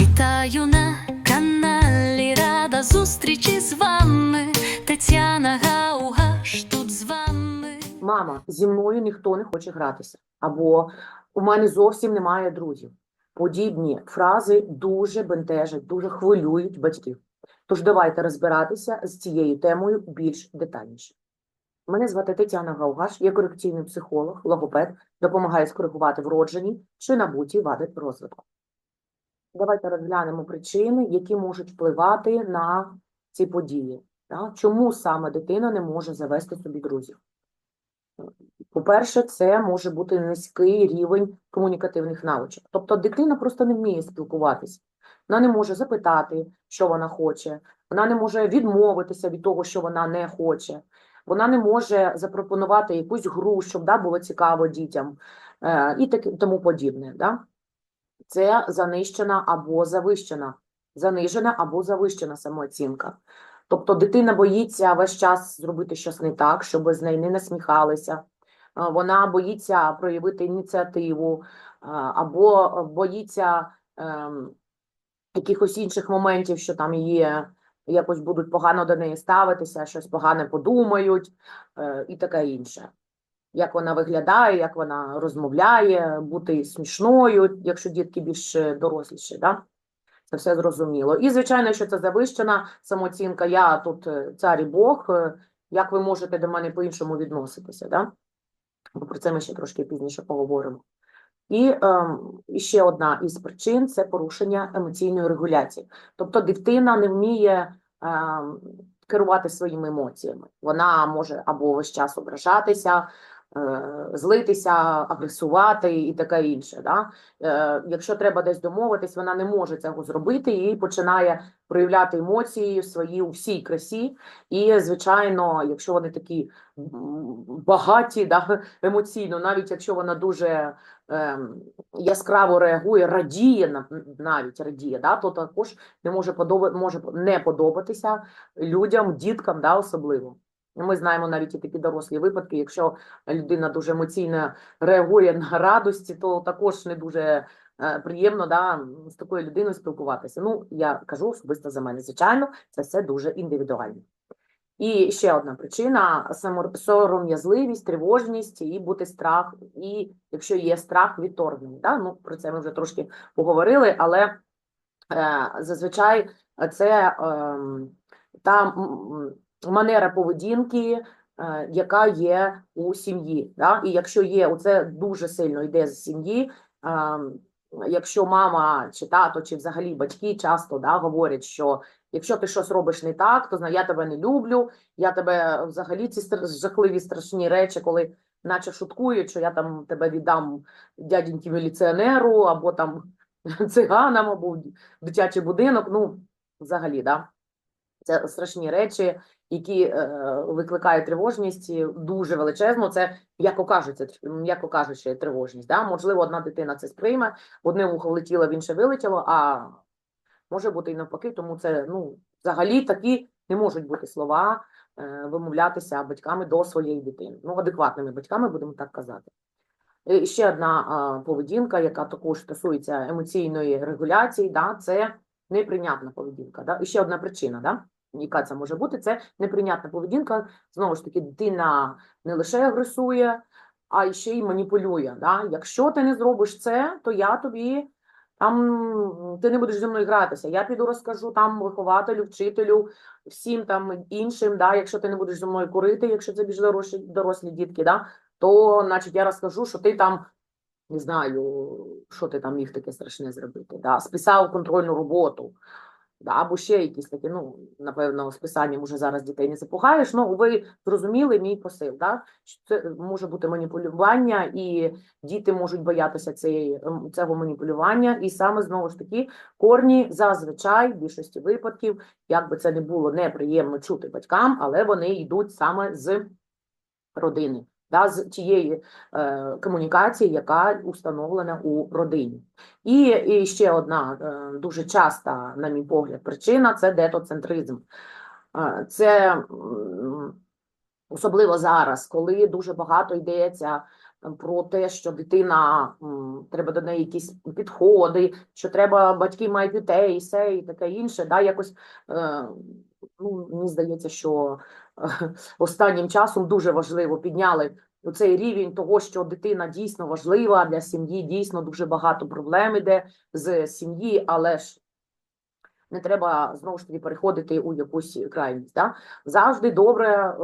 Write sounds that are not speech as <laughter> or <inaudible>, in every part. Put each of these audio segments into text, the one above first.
Вітаю на каналі Рада зустрічі з вами. Тетяна Гаугаш тут з вами. Мама, зі мною ніхто не хоче гратися. Або у мене зовсім немає друзів. Подібні фрази дуже бентежать, дуже хвилюють батьків. Тож давайте розбиратися з цією темою більш детальніше. Мене звати Тетяна Гаугаш, я корекційний психолог, логопед, допомагаю скоригувати вроджені чи набуті вади розвитку. Давайте розглянемо причини, які можуть впливати на ці події. Так? Чому саме дитина не може завести собі друзів? По-перше, це може бути низький рівень комунікативних навичок. Тобто дитина просто не вміє спілкуватися. Вона не може запитати, що вона хоче, вона не може відмовитися від того, що вона не хоче. Вона не може запропонувати якусь гру, щоб да, було цікаво дітям е, і таке, тому подібне. Да? Це занищена або завищена, занижена або завищена самооцінка. Тобто дитина боїться весь час зробити щось не так, щоб з нею не насміхалися. Вона боїться проявити ініціативу, або боїться ем, якихось інших моментів, що там є, якось будуть погано до неї ставитися, щось погане подумають е, і таке інше. Як вона виглядає, як вона розмовляє, бути смішною, якщо дітки більш е, доросліші, да? це все зрозуміло. І, звичайно, що це завищена самооцінка, я тут е, цар і Бог, е, як ви можете до мене по-іншому відноситися, да? Бо про це ми ще трошки пізніше поговоримо. І, ем, ще одна із причин це порушення емоційної регуляції. Тобто дитина не вміє ем, керувати своїми емоціями. Вона може або весь час ображатися, е, злитися, агресувати і таке інше. Да? Е, якщо треба десь домовитись, вона не може цього зробити і починає проявляти емоції свої у всій красі. І, звичайно, якщо вони такі багаті да, емоційно, навіть якщо вона дуже ем, яскраво реагує, радіє на- навіть радіє, да, то також не може подоба, може не подобатися людям, діткам, да, особливо. Ми знаємо навіть і такі дорослі випадки, якщо людина дуже емоційно реагує на радості, то також не дуже е, приємно да, з такою людиною спілкуватися. Ну, я кажу особисто за мене. Звичайно, це все дуже індивідуально. І ще одна причина сором'язливість, тривожність і бути страх, і якщо є страх відторгнення. Да? Ну, про це ми вже трошки поговорили, але е, зазвичай це ем, та манера поведінки, е, яка є у сім'ї. Да? І якщо є, оце дуже сильно йде з сім'ї. ем, Якщо мама чи тато, чи взагалі батьки часто да, говорять, що якщо ти щось робиш не так, то зна- я тебе не люблю, я тебе взагалі ці жахливі страшні речі, коли наче шуткують, що я там тебе віддам дяденьки міліціонеру, або там <laughs> циганам, або дитячий будинок. Ну, взагалі, да. Це страшні речі, які е, викликають тривожність дуже величезну. Це, м'яко кажучи, м'яко кажучи, тривожність. Да? Можливо, одна дитина це сприйме, одне вухо влетіло, в інше вилетіло, а може бути і навпаки, тому це ну, взагалі такі не можуть бути слова е, вимовлятися батьками до своєї дитини. Ну, адекватними батьками, будемо так казати. І ще одна поведінка, яка також стосується емоційної регуляції, да, це неприйнятна поведінка. Да? І ще одна причина, да? Яка це може бути, це неприйнятна поведінка. Знову ж таки, дитина не лише агресує, а ще й маніпулює. Да? Якщо ти не зробиш це, то я тобі там ти не будеш зі мною гратися. Я піду розкажу там вихователю, вчителю, всім там іншим, да, якщо ти не будеш зі мною курити, якщо це більш дорослі, дорослі дітки, да, то значить я розкажу, що ти там не знаю, що ти там міг таке страшне зробити. Да? Списав контрольну роботу. Або ще якісь такі, ну, напевно, списанням уже зараз дітей не запугаєш. Ну, ви зрозуміли мій посил, да? що це може бути маніпулювання, і діти можуть боятися цієї, ем, цього маніпулювання. І саме знову ж таки корні зазвичай в більшості випадків, як би це не було неприємно чути батькам, але вони йдуть саме з родини, да, з тієї е, комунікації, яка установлена у родині. І, і ще одна е, дуже часта, на мій погляд, причина це детоцентризм. Е, це особливо зараз, коли дуже багато йдеться про те, що дитина треба до неї якісь підходи, що треба батьки мають дітей, і все і таке інше. Да, якось е, ну, мені здається, що <laughs> останнім часом дуже важливо підняли цей рівень того, що дитина дійсно важлива для сім'ї, дійсно дуже багато проблем іде з сім'ї, але ж не треба знову ж таки переходити у якусь крайність. Да? Завжди добре. е,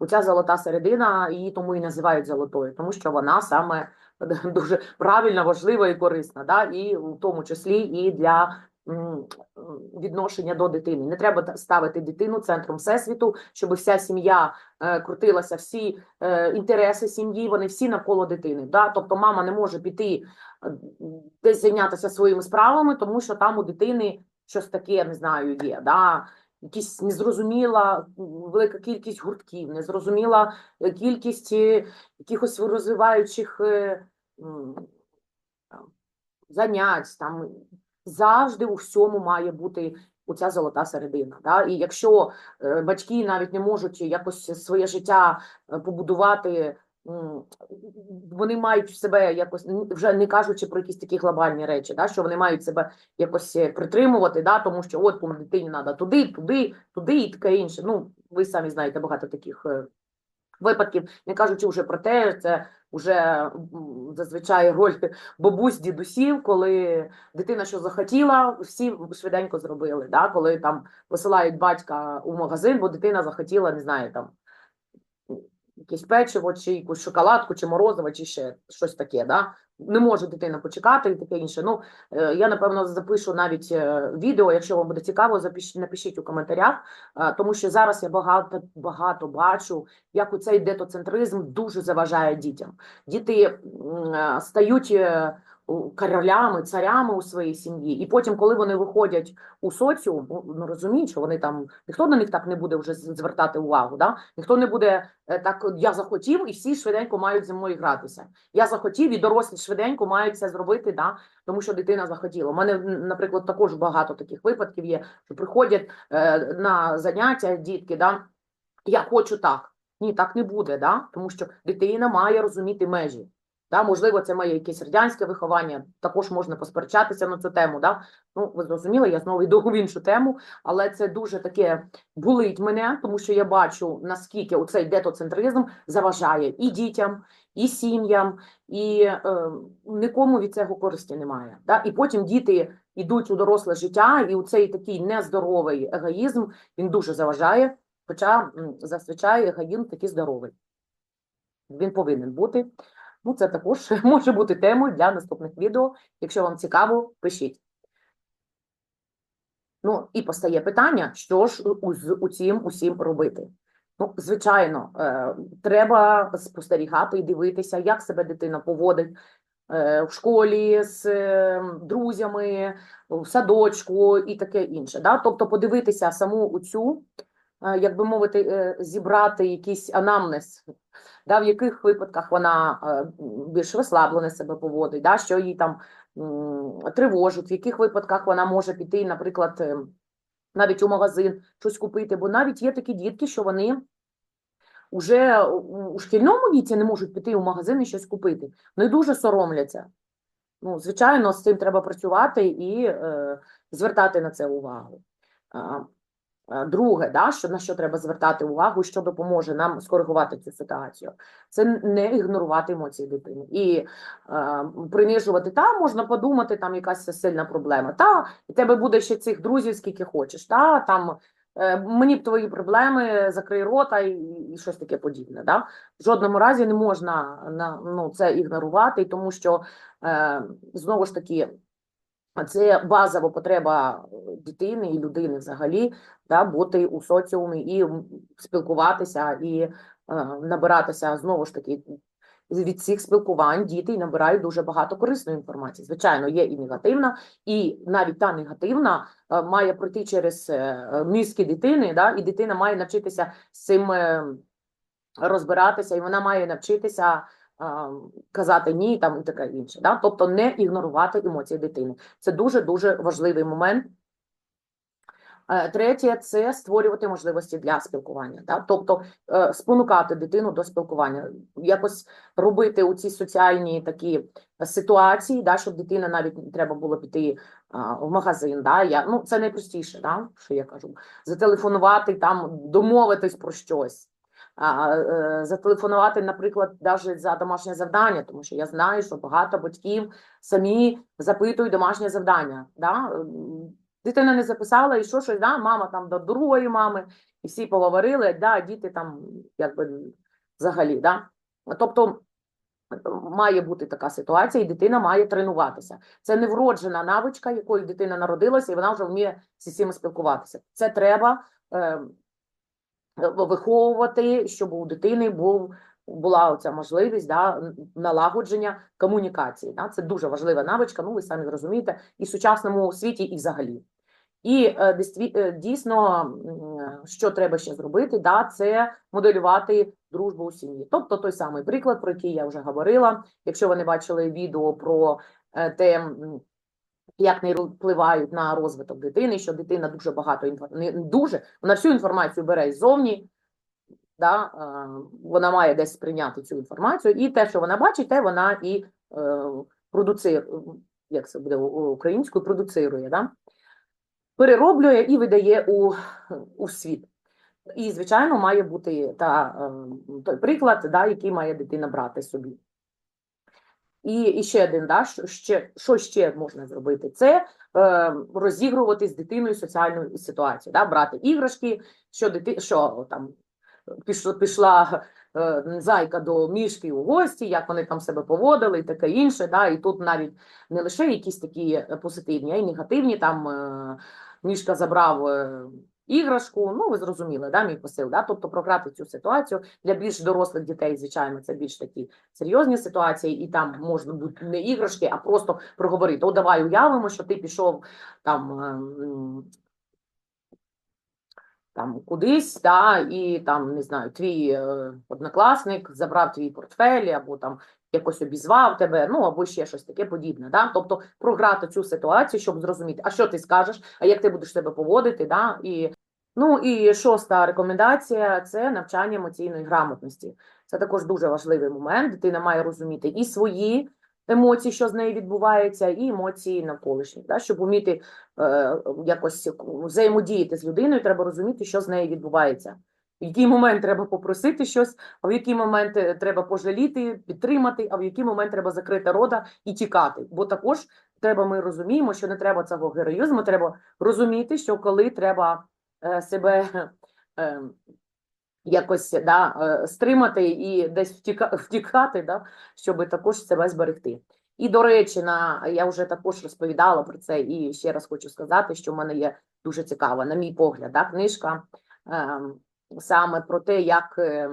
Оця золота середина, її тому і називають золотою, тому що вона саме <laughs> дуже правильна, важлива і корисна, да? і в тому числі і для відношення до дитини. Не треба ставити дитину центром всесвіту, щоб вся сім'я е, крутилася, всі е, інтереси сім'ї, вони всі навколо дитини. Да? Тобто мама не може піти е, десь зайнятися своїми справами, тому що там у дитини щось таке, не знаю, є. Да? Якісь незрозуміла велика кількість гуртків, незрозуміла кількість якихось розвиваючих занять. Там завжди у всьому має бути оця золота середина. Да? І якщо е, батьки навіть не можуть якось своє життя е, побудувати, вони мають себе якось, вже не кажучи про якісь такі глобальні речі, да? що вони мають себе якось е, притримувати, да? тому що от кому дитині треба туди, туди, туди і таке інше. Ну, ви самі знаєте багато таких випадків, не кажучи вже про те, це вже зазвичай роль бабусь, дідусів, коли дитина що захотіла, всі швиденько зробили. Да? Коли там посилають батька у магазин, бо дитина захотіла, не знаю, там якесь печиво, чи якусь шоколадку, чи морозиво, чи ще щось таке. Да? Не може дитина почекати і таке інше. Ну, е, я, напевно, запишу навіть е, відео, якщо вам буде цікаво, запишіть, напишіть у коментарях, тому що зараз я багато, багато бачу, як у цей детоцентризм дуже заважає дітям. Діти е, стають королями, царями у своїй сім'ї, і потім, коли вони виходять у соціум, ну, ну розуміють, що вони там ніхто на них так не буде вже звертати увагу. Да? Ніхто не буде е, так, я захотів, і всі швиденько мають зі мною гратися. Я захотів, і дорослі швиденько мають це зробити, да? тому що дитина захотіла. У мене, наприклад, також багато таких випадків є, що приходять е, на заняття дітки, да? я хочу так. Ні, так не буде, да? тому що дитина має розуміти межі. Да? Можливо, це моє якесь радянське виховання, також можна посперечатися на цю тему. Да? Ну, ви зрозуміли, я знову йду в іншу тему, але це дуже таке болить мене, тому що я бачу, наскільки оцей детоцентризм заважає і дітям, і сім'ям, і е, нікому від цього користі немає. Да? І потім діти йдуть у доросле життя, і цей такий нездоровий егоїзм він дуже заважає. Хоча зазвичай егоїзм такий здоровий. Він повинен бути. Ну, це також <laughs> може бути темою для наступних відео. Якщо вам цікаво, пишіть. Ну, і постає питання, що ж з усім усім робити. Ну, звичайно, е, треба спостерігати і дивитися, як себе дитина поводить е, в школі з е, друзями, в садочку і таке інше. Да? Тобто подивитися саму цю, як би мовити, е, зібрати якийсь анамнез, да, в яких випадках вона е, більш розслаблено себе поводить, да, що її там тривожить, в яких випадках вона може піти, наприклад, е, навіть у магазин щось купити, бо навіть є такі дітки, що вони вже у шкільному віці не можуть піти у магазин і щось купити. Вони дуже соромляться. Ну, звичайно, з цим треба працювати і е, звертати на це увагу. А, Друге, да, що, на що треба звертати увагу, що допоможе нам скоригувати цю ситуацію, це не ігнорувати емоції дитини. І е, принижувати, та можна подумати, там якась сильна проблема. Та, і тебе буде ще цих друзів, скільки хочеш. Та, там, е, мені б твої проблеми, закрий рота і, і щось таке подібне. Да? В жодному разі не можна на, ну, це ігнорувати, тому що е, знову ж таки. Це базова потреба е, дитини і людини взагалі, да, бути у соціумі і спілкуватися, і е, набиратися знову ж таки від цих спілкувань діти набирають дуже багато корисної інформації. Звичайно, є і негативна, і навіть та негативна е, має пройти через е, мізки дитини, да, і дитина має навчитися з цим е, розбиратися, і вона має навчитися казати ні там і таке інше. Да? Тобто не ігнорувати емоції дитини. Це дуже-дуже важливий момент. Е, Третє це створювати можливості для спілкування, да? тобто е, спонукати дитину до спілкування, якось робити у ці соціальні такі ситуації, да, щоб дитина навіть не треба було піти в магазин. Да? Я, ну, це найпростіше, да? що я кажу. Зателефонувати, там, домовитись про щось. Е, зателефонувати, наприклад, навіть за домашнє завдання, тому що я знаю, що багато батьків самі запитують домашнє завдання. Да? Дитина не записала, і що щось, да? мама там до другої мами, і всі поговорили, да, діти там якби взагалі. Да? Тобто має бути така ситуація, і дитина має тренуватися. Це не вроджена навичка, якою дитина народилася, і вона вже вміє зі всіма спілкуватися. Це треба е, виховувати, щоб у дитини був. Була оця можливість да, налагодження комунікації. Да? Це дуже важлива навичка, ну ви самі зрозумієте, і в сучасному світі, і взагалі. І е, е, дійсно, що треба ще зробити, да, це моделювати дружбу у сім'ї. Тобто той самий приклад, про який я вже говорила. Якщо ви не бачили відео про е, те, як не впливають на розвиток дитини, що дитина дуже багато не дуже, вона всю інформацію бере ззовні, да, е, вона має десь сприйняти цю інформацію, і те, що вона бачить, те вона і е, продуцирує, як це буде українською, продуцирує, да? перероблює і видає у, у світ. І, звичайно, має бути та, е, той приклад, да, який має дитина брати собі. І, і ще один, да, що ще, що ще можна зробити? Це е, розігрувати з дитиною соціальну ситуацію, да, брати іграшки, що дити, що там пішла, пішла е, зайка до мішки у гості, як вони там себе поводили і таке інше. Да, і тут навіть не лише якісь такі е, позитивні, а й негативні. Там е, мішка забрав е, іграшку. Ну, ви зрозуміли, да, мій посил. Да? Тобто програти цю ситуацію для більш дорослих дітей, звичайно, це більш такі серйозні ситуації, і там можна бути не іграшки, а просто проговорити. О, давай уявимо, що ти пішов там. ем, Там кудись, да, і там не знаю, твій е, однокласник забрав твій портфель, або там якось обізвав тебе, ну або ще щось таке подібне. Да? Тобто програти цю ситуацію, щоб зрозуміти, а що ти скажеш, а як ти будеш себе поводити, да? і Ну і шоста рекомендація це навчання емоційної грамотності. Це також дуже важливий момент. Дитина має розуміти і свої емоції, що з нею відбувається, і емоції навколишніх. Да? Щоб вміти е, якось взаємодіяти з людиною, треба розуміти, що з нею відбувається. В який момент треба попросити щось, а в який момент е, треба пожаліти, підтримати, а в який момент треба закрити рота і тікати. Бо також треба, ми розуміємо, що не треба цього героїзму, треба розуміти, що коли треба себе е, якось да, е, стримати і десь втіка, втікати, да, щоб також себе зберегти. І, до речі, на, я вже також розповідала про це, і ще раз хочу сказати, що в мене є дуже цікава, на мій погляд, да, книжка е, саме про те, як е, е,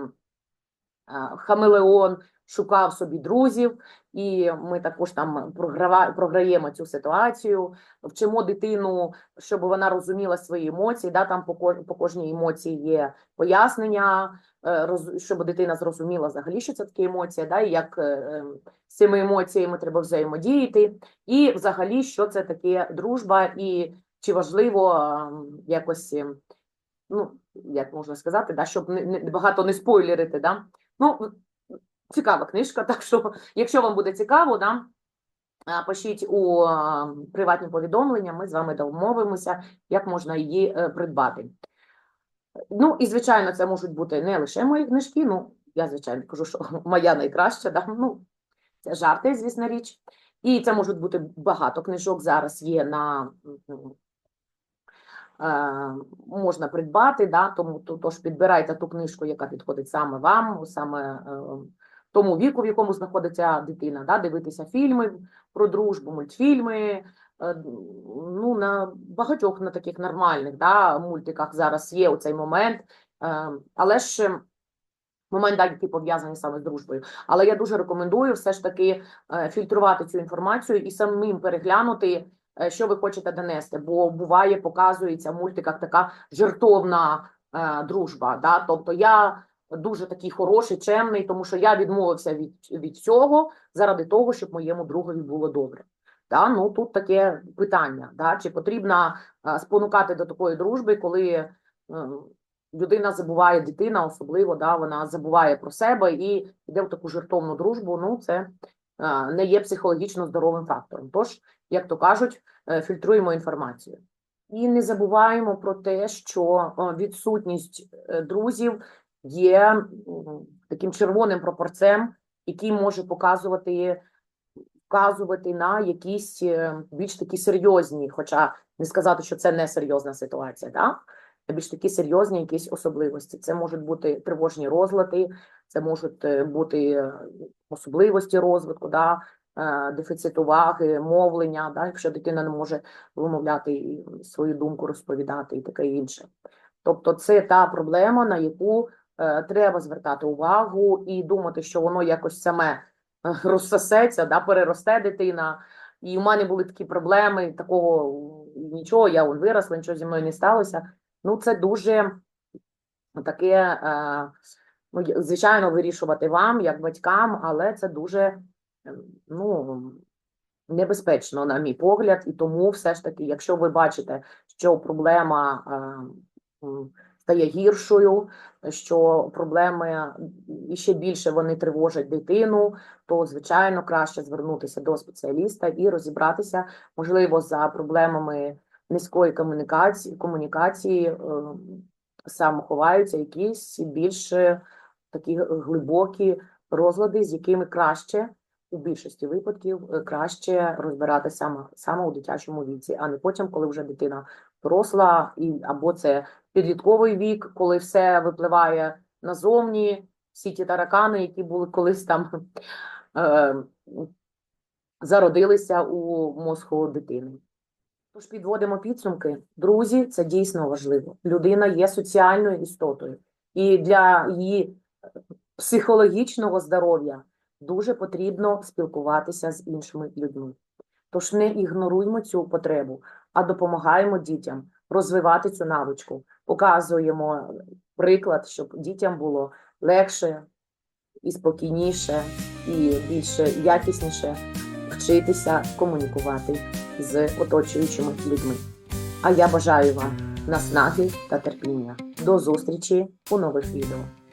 Хамелеон шукав собі друзів, і ми також там програємо цю ситуацію, вчимо дитину, щоб вона розуміла свої емоції. Да, там по, кожній емоції є пояснення, е, щоб дитина зрозуміла взагалі, що це таке емоція, да, і як е, е, з цими емоціями треба взаємодіяти, і взагалі, що це таке дружба, і чи важливо е, якось, е, ну, як можна сказати, да, щоб не, не, багато не спойлерити. Да? Ну, цікава книжка, <laughs> так що, якщо вам буде цікаво, да, пишіть у приватні повідомлення, ми з вами домовимося, як можна її е, придбати. Ну, і, звичайно, це можуть бути не лише мої книжки, ну, я, звичайно, кажу, що <laughs> моя найкраща, да? ну, це жарти, звісно річ. І це можуть бути багато книжок зараз є на можна придбати, да, тому то- тож підбирайте ту книжку, яка підходить саме вам, саме е, тому віку, в якому знаходиться дитина, да, дивитися фільми про дружбу, мультфільми. Е, Ну, на багатьох на таких нормальних да, мультиках зараз є оцей момент, е, але ж е, момент, да, який пов'язаний саме з дружбою. Але я дуже рекомендую все ж таки е, фільтрувати цю інформацію і самим переглянути, що ви хочете донести. Бо буває, показується в мультиках така жертовна дружба. Да? Тобто я дуже такий хороший, чемний, тому що я відмовився від, від цього заради того, щоб моєму другові було добре. Да? Ну, тут таке питання, да? чи потрібно е, спонукати до такої дружби, коли е, людина забуває, дитина особливо, да? вона забуває про себе і йде в таку жертовну дружбу, ну, це е, не є психологічно здоровим фактором. Тож, як то кажуть, фільтруємо інформацію. І не забуваємо про те, що відсутність друзів є таким червоним пропорцем, який може показувати, вказувати на якісь е, більш такі серйозні, хоча не сказати, що це не серйозна ситуація, да? більш такі серйозні якісь особливості. Це можуть бути тривожні розлади, це можуть е, бути е, особливості розвитку, да? дефіцит уваги, мовлення, да? якщо дитина не може вимовляти свою думку розповідати і таке інше. Тобто це та проблема, на яку треба звертати увагу і думати, що воно якось саме е, розсосеться, да, переросте дитина. І у мене були такі проблеми, такого нічого, я виросла, нічого зі мною не сталося. Ну, це дуже таке, е, ну, звичайно, вирішувати вам, як батькам, але це дуже е, ну, небезпечно, на мій погляд, і тому все ж таки, якщо ви бачите, що проблема е, стає гіршою, що проблеми ще більше вони тривожать дитину, то звичайно краще звернутися до спеціаліста і розібратися, можливо, за проблемами низької комунікації, комунікації е, саме ховаються якісь більш е, такі глибокі розлади, з якими краще у більшості випадків е, краще розбирати саме, саме у дитячому віці, а не потім, коли вже дитина доросла, і або це підлітковий вік, коли все випливає назовні, всі ті таракани, які були колись там е, зародилися у мозку дитини. Тож підводимо підсумки. Друзі, це дійсно важливо. Людина є соціальною істотою, і для її психологічного здоров'я дуже потрібно спілкуватися з іншими людьми. Тож не ігноруймо цю потребу, а допомагаємо дітям розвивати цю навичку, показуємо приклад, щоб дітям було легше і спокійніше, і більш якісніше вчитися комунікувати з оточуючими людьми. А я бажаю вам наснаги та терпіння. До зустрічі у нових відео.